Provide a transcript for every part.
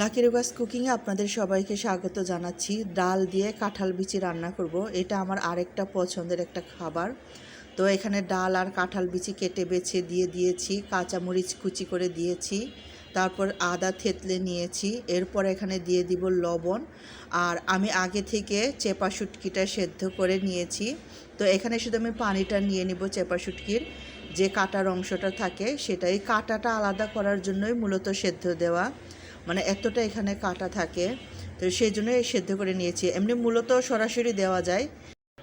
Lucky রুগাস কুকিংয়ে আপনাদের সবাইকে স্বাগত জানাচ্ছি। ডাল দিয়ে কাঁঠাল বিচি রান্না করব। এটা আমার আরেকটা পছন্দের একটা খাবার। তো এখানে ডাল আর কাঁঠাল বিচি কেটে বেছে দিয়ে দিয়েছি, কাঁচামরিচ কুচি করে দিয়েছি, তারপর আদা থেতলে নিয়েছি, এরপর এখানে দিয়ে দিব লবণ, আর আমি আগে থেকে চেপা শুটকিটা সেদ্ধ করে নিয়েছি। তো এখানে শুধু আমি পানিটা নিয়ে নিব চেপা শুটকির, যে কাটার অংশটা থাকে সেটাই। কাটাটা আলাদা করার জন্যই মূলত সেদ্ধ দেওয়া। মানে এতটা এখানে কাটা থাকে। তো সেই জন্য সেদ্ধ করে নিয়েছি। এমনি মূলত সরাসরি দেওয়া যায়।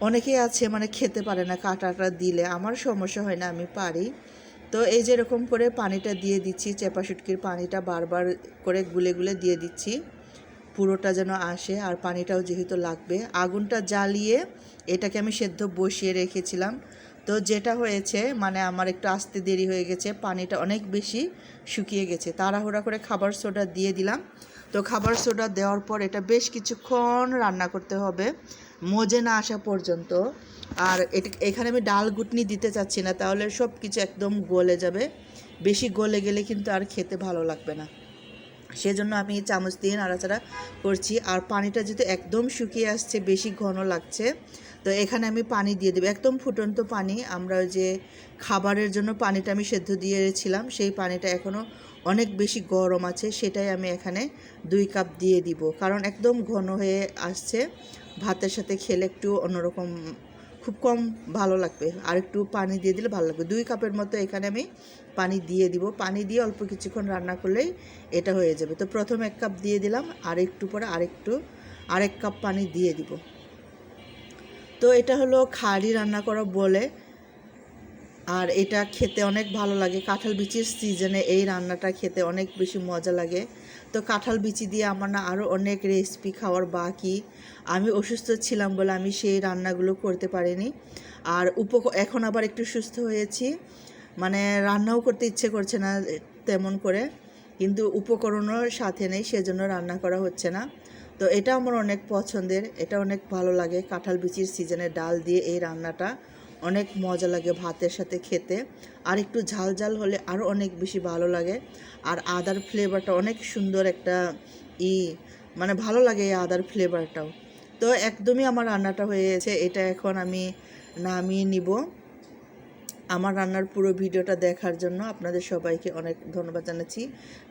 অনেকেই আছে মানে খেতে পারে না কাঁটাটা দিলে। আমার সমস্যা হয় না, আমি পারি। তো এই যে এরকম করে পানিটা দিয়ে দিচ্ছি, চেপা শুটকির পানিটা বারবার করে গুলে গুলে দিয়ে দিচ্ছি। পুরোটা যেন আসে আর পানিটাও যেহেতু লাগবে। আগুনটা জ্বালিয়ে এটাকে আমি সেদ্ধ বসিয়ে রেখেছিলাম। তো যেটা হয়েছে মানে আমার একটু আসতে দেরি হয়ে গেছে, পানিটা অনেক বেশি শুকিয়ে গেছে। তাড়াহুড়া করে খাবার সোডা দিয়ে দিলাম। তো খাবার সোডা দেওয়ার পর এটা বেশ কিছুক্ষণ রান্না করতে হবে, মজে না আসা পর্যন্ত। আর এটা, এখানে আমি ডাল গুটনি দিতে চাচ্ছি না, তাহলে সব কিছু একদম গলে যাবে। বেশি গলে গেলে কিন্তু আর খেতে ভালো লাগবে না। সেজন্য আমি চামচ দিয়ে নাড়াচাড়া করছি। আর পানিটা যেহেতু একদম শুকিয়ে আসছে, বেশি ঘন লাগছে তো এখানে আমি পানি দিয়ে দেবো। একদম ফুটন্ত পানি। আমরা যে খাবারের জন্য পানিটা আমি সেদ্ধ দিয়েছিলাম, সেই পানিটা এখনও অনেক বেশি গরম আছে, সেটাই আমি এখানে দুই কাপ দিয়ে দিব। কারণ একদম ঘন হয়ে আসছে, ভাতের সাথে খেলে একটু অন্যরকম, খুব কম ভালো লাগবে। আর একটু পানি দিয়ে দিলে ভালো লাগবে। দুই কাপের মতো এখানে আমি পানি দিয়ে দিব। পানি দিয়ে অল্প কিছুক্ষণ রান্না করলেই এটা হয়ে যাবে। তো প্রথম এক কাপ দিয়ে দিলাম, আর একটু পরে আরেকটু, আরেক কাপ পানি দিয়ে দিব। তো এটা হলো খাড়ি রান্না করা বলে। আর এটা খেতে অনেক ভালো লাগে। কাঁঠাল বিচির সিজনে এই রান্নাটা খেতে অনেক বেশি মজা লাগে। তো কাঁঠাল বিচি দিয়ে আমার না আরও অনেক রেসিপি খাওয়ার বাকি। আমি অসুস্থ ছিলাম বলে আমি সেই রান্নাগুলো করতে পারিনি। আর উপ এখন আবার একটু সুস্থ হয়েছি। মানে রান্নাও করতে ইচ্ছে করছে না তেমন করে। কিন্তু উপকরণও সাথে নেই, সেজন্য রান্না করা হচ্ছে না। তো এটা আমার অনেক পছন্দের, এটা অনেক ভালো লাগে। কাঁঠাল বিচির সিজনে ডাল দিয়ে এই রান্নাটা অনেক মজা লাগে ভাতের সাথে খেতে। আর একটু ঝাল ঝাল হলে আরও অনেক বেশি ভালো লাগে। আর আদার ফ্লেভারটা অনেক সুন্দর একটা ই মানে ভালো লাগে এই আদার ফ্লেভারটাও তো একদমই আমার রান্নাটা হয়ে গেছে, এটা এখন আমি নামিয়ে নিব। আমার রান্নার পুরো ভিডিওটা দেখার জন্য আপনাদের সবাইকে অনেক ধন্যবাদ জানাচ্ছি।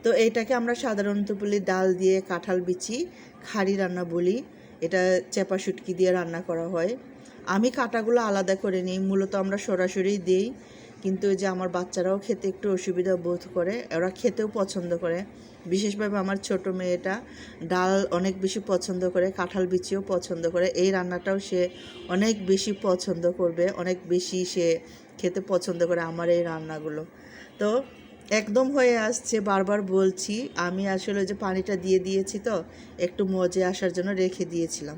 তো এইটাকে আমরা সাধারণত বলি ডাল দিয়ে কাঁঠাল বিচি, খাড়ি রান্না বলি। এটা চেপা শুটকি দিয়ে রান্না করা হয়। আমি কাঁটাগুলো আলাদা করে নিই, মূলত আমরা সরাসরি দিই। কিন্তু ওই যে আমার বাচ্চারাও খেতে একটু অসুবিধা বোধ করে, ওরা খেতেও পছন্দ করে। বিশেষভাবে আমার ছোট মেয়েটা ডাল অনেক বেশি পছন্দ করে, কাঁঠাল বিচিও পছন্দ করে। এই রান্নাটাও সে অনেক বেশি পছন্দ করবে, অনেক বেশি সে খেতে পছন্দ করে আমার এই রান্নাগুলো। তো একদম হয়ে আসছে, বারবার বলছি, আমি আসলে যে পানিটা দিয়ে দিয়েছি তো, একটু মজে আসার জন্য রেখে দিয়েছিলাম।